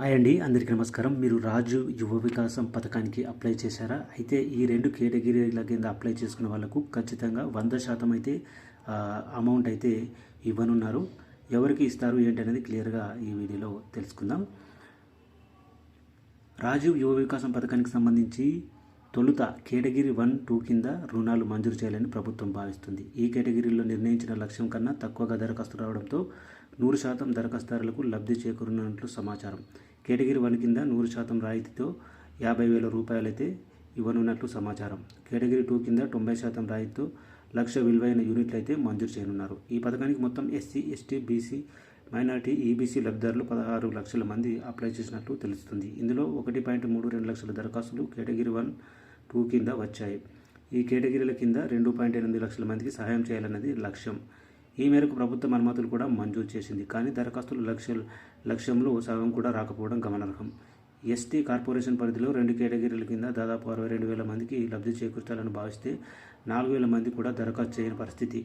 Hi అండి అందరికీ నమస్కారం. మీరు రాజు యువ వికాసం పథకానికి అప్లై చేశారా? అయితే ఈ రెండు కేటగిరీల కింద అప్లై చేసుకున్న వాళ్ళకు ఖచ్చితంగా వంద శాతం అయితే అమౌంట్ అయితే ఇవ్వనున్నారు. ఎవరికి ఇస్తారు ఏంటి అనేది క్లియర్గా ఈ వీడియోలో తెలుసుకుందాం. రాజీవ్ యువ వికాసం పథకానికి సంబంధించి తొలుత కేటగిరీ వన్ టూ కింద రుణాలు మంజూరు చేయాలని ప్రభుత్వం భావిస్తుంది. ఈ కేటగిరీలో నిర్ణయించిన లక్ష్యం కన్నా తక్కువగా దరఖాస్తు రావడంతో నూరు శాతం దరఖాస్తుదారులకు లబ్ధి చేకూరనున్నట్లు సమాచారం. కేటగిరీ వన్ కింద నూరు శాతం రాయితీతో యాభై వేల రూపాయలైతే ఇవ్వనున్నట్లు సమాచారం. కేటగిరీ టూ కింద తొంభై శాతం రాయితీతో లక్ష విలువైన యూనిట్లు అయితే మంజూరు చేయనున్నారు. ఈ పథకానికి మొత్తం SC ST BC minority EBC లబ్ధిదారులు పదహారు లక్షల మంది అప్లై చేసినట్లు తెలుస్తుంది. ఇందులో ఒకటి పాయింట్ మూడు రెండు లక్షల దరఖాస్తులు కేటగిరీ వన్ టూ కింద వచ్చాయి. ఈ కేటగిరీల కింద రెండు పాయింట్ ఎనిమిది లక్షల మందికి సహాయం చేయాలన్నది లక్ష్యం. ఈ మేరకు ప్రభుత్వం అనుమతులు కూడా మంజూరు చేసింది. కానీ దరఖాస్తులు లక్ష్య లక్ష్యంలో సగం కూడా రాకపోవడం గమనార్హం. ఎస్టీ కార్పొరేషన్ పరిధిలో రెండు కేటగిరీల కింద దాదాపు అరవై రెండు వేల మందికి లబ్ధి చేకూర్చాలని భావిస్తే నాలుగు వేల మంది కూడా దరఖాస్తు చేయని పరిస్థితి.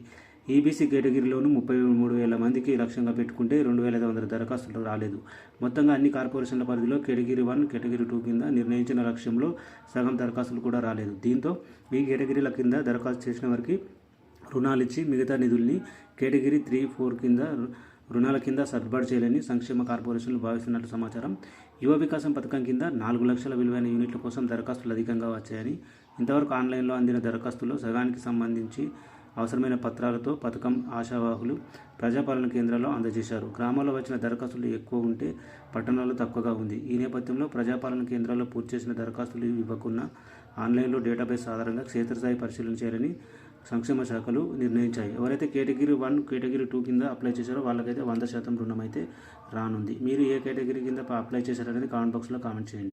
ఈబీసీ కేటగిరీలోనూ ముప్పై మూడు వేల మందికి లక్ష్యంగా పెట్టుకుంటే రెండు వేల ఐదు వందల దరఖాస్తులు రాలేదు. మొత్తంగా అన్ని కార్పొరేషన్ల పరిధిలో కేటగిరీ వన్ కేటగిరీ టూ కింద నిర్ణయించిన లక్ష్యంలో సగం దరఖాస్తులు కూడా రాలేదు. దీంతో ఈ కేటగిరీల కింద దరఖాస్తు చేసిన వారికి రుణాలు ఇచ్చి మిగతా నిధుల్ని కేటగిరీ త్రీ ఫోర్ కింద రు- రుణాల కింద సర్దుబాటు చేయాలని సంక్షేమ కార్పొరేషన్లు భావిస్తున్నట్లు సమాచారం. యువ వికాసం పథకం కింద నాలుగు లక్షల విలువైన యూనిట్ల కోసం దరఖాస్తులు అధికంగా వచ్చాయని ఇంతవరకు ఆన్లైన్లో అందిన దరఖాస్తుల్లో సగానికి సంబంధించి అవసరమైన పత్రాలతో పథకం ఆశావాహులు ప్రజాపాలన కేంద్రాల్లో అందజేశారు. గ్రామాల్లో వచ్చిన దరఖాస్తులు ఎక్కువ ఉంటే పట్టణాల్లో తక్కువగా ఉంది. ఈ నేపథ్యంలో ప్రజాపాలన కేంద్రాల్లో పూర్తి చేసిన దరఖాస్తులు ఇవ్వకున్నా ఆన్లైన్లో డేటాబేస్ ఆధారంగా క్షేత్రస్థాయి పరిశీలన చేయాలని సంక్షేమ శాఖలు నిర్ణయించాయి. ఎవరైతే కేటగిరీ వన్ కేటగిరీ టూ కింద అప్లై చేశారో వాళ్ళకైతే వంద శాతం రుణం అయితే రానుంది. మీరు ఏ కేటగిరీ కింద అప్లై చేశారనేది కామెంట్ బాక్స్లో కామెంట్ చేయండి.